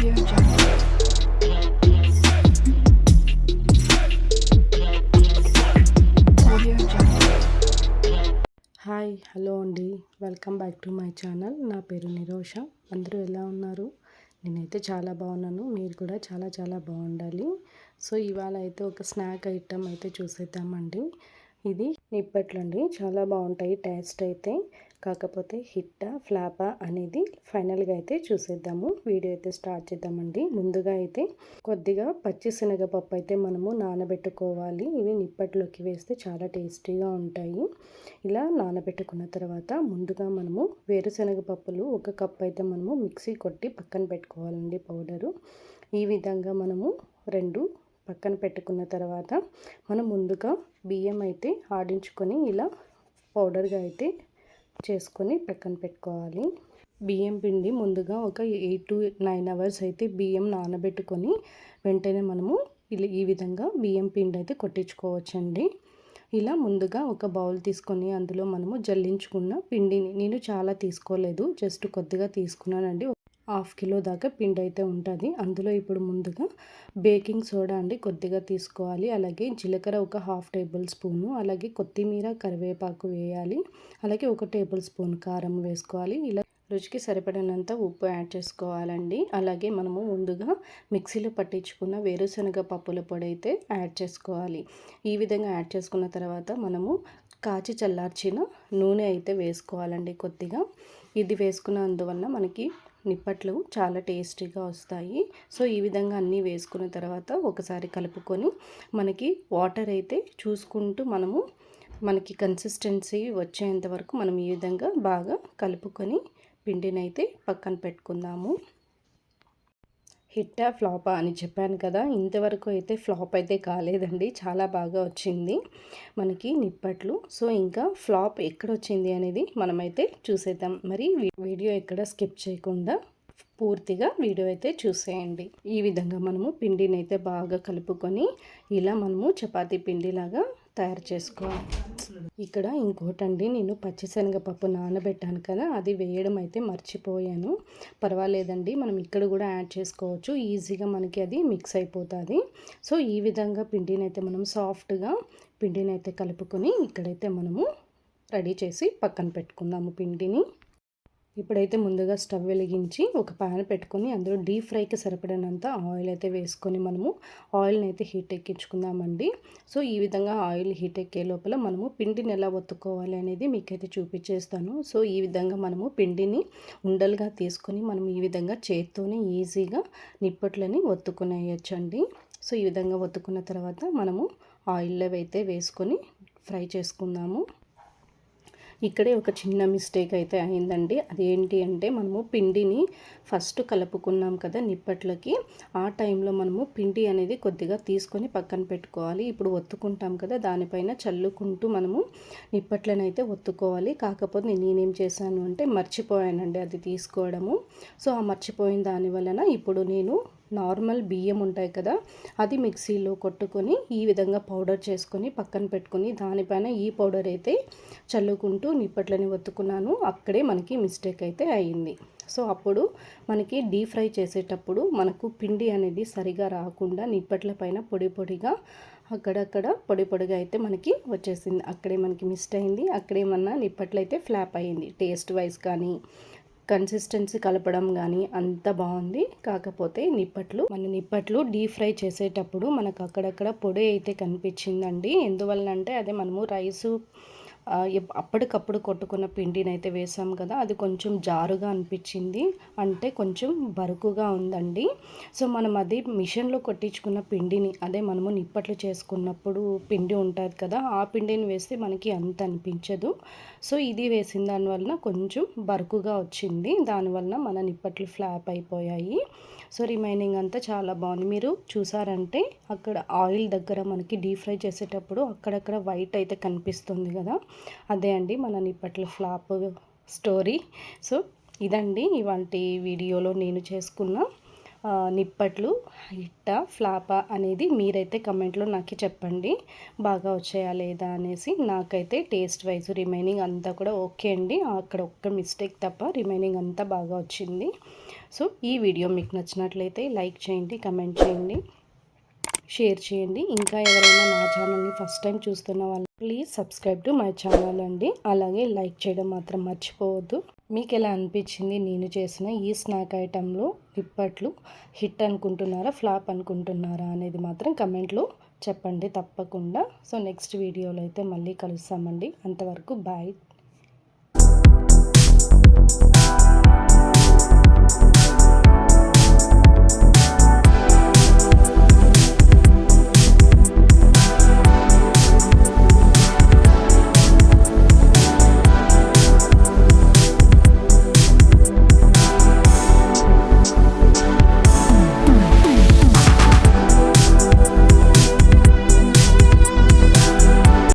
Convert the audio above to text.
Hi hello అండి. Welcome back to my channel నా పేరు నిరోష. అందరూ ఎలా ఉన్నారు? నేనైతే చాలా బాగున్నాను. మీరు కూడా చాలా చాలా బాగుండాలి. సో ఇవాళ అయితే ఒక స్నాక్ ఐటమ్ అయితే చూసేద్దామండి. ఇది నిప్పట్లండి చాలా బాగుంటాయి. టేస్ట్ అయితే కాకపోతే హిట్టా ఫ్లాపా అనేది ఫైనల్గా అయితే చూసేద్దాము. వీడియో అయితే స్టార్ట్ చేద్దామండి. ముందుగా అయితే కొద్దిగా పచ్చి శనగపప్పు అయితే మనము నానబెట్టుకోవాలి. ఇవి నిప్పట్లోకి వేస్తే చాలా టేస్టీగా ఉంటాయి. ఇలా నానబెట్టుకున్న తర్వాత ముందుగా మనము వేరుశనగ పప్పులు ఒక కప్ అయితే మనము మిక్సీ కొట్టి పక్కన పెట్టుకోవాలండి పౌడరు. ఈ విధంగా మనము రెండు పక్కన పెట్టుకున్న తర్వాత మనం ముందుగా బియ్యం అయితే ఆడించుకొని ఇలా పౌడర్గా అయితే చేసుకొని పక్కన పెట్టుకోవాలి. బియ్యం పిండి ముందుగా ఒక ఎయిట్ టు నైన్ అవర్స్ అయితే బియ్యం నానబెట్టుకొని వెంటనే మనము ఇలా ఈ విధంగా బియ్యం పిండి అయితే కొట్టించుకోవచ్చండి. ఇలా ముందుగా ఒక బౌల్ తీసుకొని అందులో మనము జల్లించుకున్న పిండిని నేను చాలా తీసుకోలేదు జస్ట్ కొద్దిగా తీసుకున్నానండి. హాఫ్ కిలో దాకా పిండి అయితే ఉంటుంది. అందులో ఇప్పుడు ముందుగా బేకింగ్ సోడా అండి కొద్దిగా తీసుకోవాలి. అలాగే జీలకర్ర ఒక హాఫ్ టేబుల్ స్పూను అలాగే కొత్తిమీర కరివేపాకు వేయాలి. అలాగే ఒక టేబుల్ స్పూన్ కారం వేసుకోవాలి. ఇలా రుచికి సరిపడినంత ఉప్పు యాడ్ చేసుకోవాలండి. అలాగే మనము ముందుగా మిక్సీలో పట్టించుకున్న వేరుశనగ పప్పుల పొడి అయితే యాడ్ చేసుకోవాలి. ఈ విధంగా యాడ్ చేసుకున్న తర్వాత మనము కాచి చల్లార్చిన నూనె అయితే వేసుకోవాలండి కొద్దిగా. ఇది వేసుకున్నందువల్ల మనకి నిప్పట్లు చాలా టేస్టీగా వస్తాయి. సో ఈ విధంగా అన్నీ వేసుకున్న తర్వాత ఒకసారి కలుపుకొని మనకి వాటర్ అయితే చూసుకుంటూ మనము మనకి కన్సిస్టెన్సీ వచ్చేంత వరకు మనం ఈ విధంగా బాగా కలుపుకొని పిండినైతే పక్కన పెట్టుకుందాము. హిట్టా ఫ్లాపా అని చెప్పాను కదా ఇంతవరకు అయితే ఫ్లాప్ అయితే కాలేదండి. చాలా బాగా వచ్చింది మనకి నిప్పట్లు. సో ఇంకా ఫ్లాప్ ఎక్కడ వచ్చింది అనేది మనమైతే చూసేద్దాం. మరి వీడియో ఎక్కడ స్కిప్ చేయకుండా పూర్తిగా వీడియో అయితే చూసేయండి. ఈ విధంగా మనము పిండిని అయితే బాగా కలుపుకొని ఇలా మనము చపాతీ పిండిలాగా తయారు చేసుకోవాలి ఇక్కడ ఇంకోటండి నేను పచ్చిశనగపప్పు నానబెట్టాను కదా అది వేయడం అయితే మర్చిపోయాను. పర్వాలేదండి మనం ఇక్కడ కూడా యాడ్ చేసుకోవచ్చు. ఈజీగా మనకి అది మిక్స్ అయిపోతుంది. సో ఈ విధంగా పిండిని అయితే మనం సాఫ్ట్గా పిండిని అయితే కలుపుకొని ఇక్కడైతే మనము రెడీ చేసి పక్కన పెట్టుకుందాము పిండిని. ఇప్పుడైతే ముందుగా స్టవ్ వెలిగించి ఒక ప్యాన్ పెట్టుకొని అందులో డీప్ ఫ్రైకి సరిపడినంత ఆయిల్ అయితే వేసుకొని మనము ఆయిల్ని అయితే హీట్ ఎక్కించుకుందామండి. సో ఈ విధంగా ఆయిల్ హీట్ ఎక్కే లోపల మనము పిండిని ఎలా ఒత్తుకోవాలి అనేది మీకైతే చూపించేస్తాను. సో ఈ విధంగా మనము పిండిని ఉండలుగా తీసుకొని మనం ఈ విధంగా చేత్తోనే ఈజీగా నిప్పట్లని ఒత్తుకునేయచ్చండి. సో ఈ విధంగా ఒత్తుకున్న తర్వాత మనము ఆయిల్లో అయితే వేసుకొని ఫ్రై చేసుకుందాము. ఇక్కడే ఒక చిన్న మిస్టేక్ అయితే అయిందండి. అదేంటి అంటే మనము పిండిని ఫస్ట్ కలుపుకున్నాం కదా నిప్పట్లకి. ఆ టైంలో మనము పిండి అనేది కొద్దిగా తీసుకొని పక్కన పెట్టుకోవాలి. ఇప్పుడు ఒత్తుకుంటాం కదా దానిపైన చల్లుకుంటూ మనము నిప్పట్లను అయితే ఒత్తుకోవాలి. కాకపోతే నేనేం చేశాను అంటే మర్చిపోయానండి అది తీసుకోవడము. సో ఆ మర్చిపోయిన దాని వలన ఇప్పుడు నేను నార్మల్ బియ్యం ఉంటాయి కదా అది మిక్సీలో కొట్టుకొని ఈ విధంగా పౌడర్ చేసుకొని పక్కన పెట్టుకొని దానిపైన ఈ పౌడర్ అయితే చల్లుకుంటూ నిప్పట్లని ఒత్తుకున్నాను. అక్కడే మనకి మిస్టేక్ అయితే అయింది. సో అప్పుడు మనకి డీప్ ఫ్రై చేసేటప్పుడు మనకు పిండి అనేది సరిగా రాకుండా నిప్పట్ల పైన పొడి పొడిగా అక్కడక్కడ పొడి పొడిగా అయితే మనకి వచ్చేసింది. అక్కడే మనకి మిస్ అయింది. అక్కడేమన్నా నిప్పట్లు అయితే ఫ్లాప్ అయింది. టేస్ట్ వైజ్ కానీ కన్సిస్టెన్సీ కలపడం కానీ అంత బాగుంది కాకపోతే నిప్పట్లు మన నిప్పట్లు డీప్ ఫ్రై చేసేటప్పుడు మనకు అక్కడక్కడ పొడి అయితే కనిపించిందండి. ఎందువల్ల అంటే అదే మనము రైసు అప్పటికప్పుడు కొట్టుకున్న పిండిని అయితే వేసాం కదా అది కొంచెం జారుగా అనిపించింది. అంటే కొంచెం బరుకుగా ఉందండి. సో మనం అది మిషన్లో కొట్టించుకున్న పిండిని అదే మనము నిప్పట్లు చేసుకున్నప్పుడు పిండి ఉంటుంది కదా ఆ పిండిని వేస్తే మనకి అంత అనిపించదు. సో ఇది వేసిన దానివల్ల కొంచెం బరుకుగా వచ్చింది. దానివల్ల మన నిప్పట్లు ఫ్లాప్ అయిపోయాయి. సో రిమైనింగ్ అంతా చాలా బాగుంది. మీరు చూసారంటే అక్కడ ఆయిల్ దగ్గర మనకి డీప్ ఫ్రై చేసేటప్పుడు అక్కడక్కడ వైట్ అయితే కనిపిస్తుంది కదా అదే అండి మన నిప్పట్ల ఫ్లాప్ స్టోరీ. సో ఇదండి ఇవంటి వీడియోలో నేను చేసుకున్న నిప్పట్లు హిట్టా ఫ్లాపా అనేది మీరైతే కమెంట్లో నాకు చెప్పండి. బాగా వచ్చాయా లేదా అనేసి నాకైతే టేస్ట్ వైజ్ రిమైనింగ్ అంతా కూడా ఓకే అండి. అక్కడ ఒక్క మిస్టేక్ తప్ప రిమైనింగ్ అంతా బాగా వచ్చింది. సో ఈ వీడియో మీకు నచ్చినట్లయితే లైక్ చేయండి కమెంట్ చేయండి. షేర్ చేయండి. ఇంకా ఎవరైనా నా ఛానల్ని ఫస్ట్ టైం చూస్తున్న వాళ్ళు please subscribe to my channel అండి. అలాగే లైక్ చేయడం మాత్రం మర్చిపోవద్దు. మీకు ఎలా అనిపించింది నేను చేసిన ఈ స్నాక్ ఐటెంలో ఇప్పట్లు హిట్ అనుకుంటున్నారా ఫ్లాప్ అనుకుంటున్నారా అనేది మాత్రం కమెంట్లో చెప్పండి తప్పకుండా. సో నెక్స్ట్ వీడియోలో అయితే మళ్ళీ కలుస్తామండి. అంతవరకు బాయ్.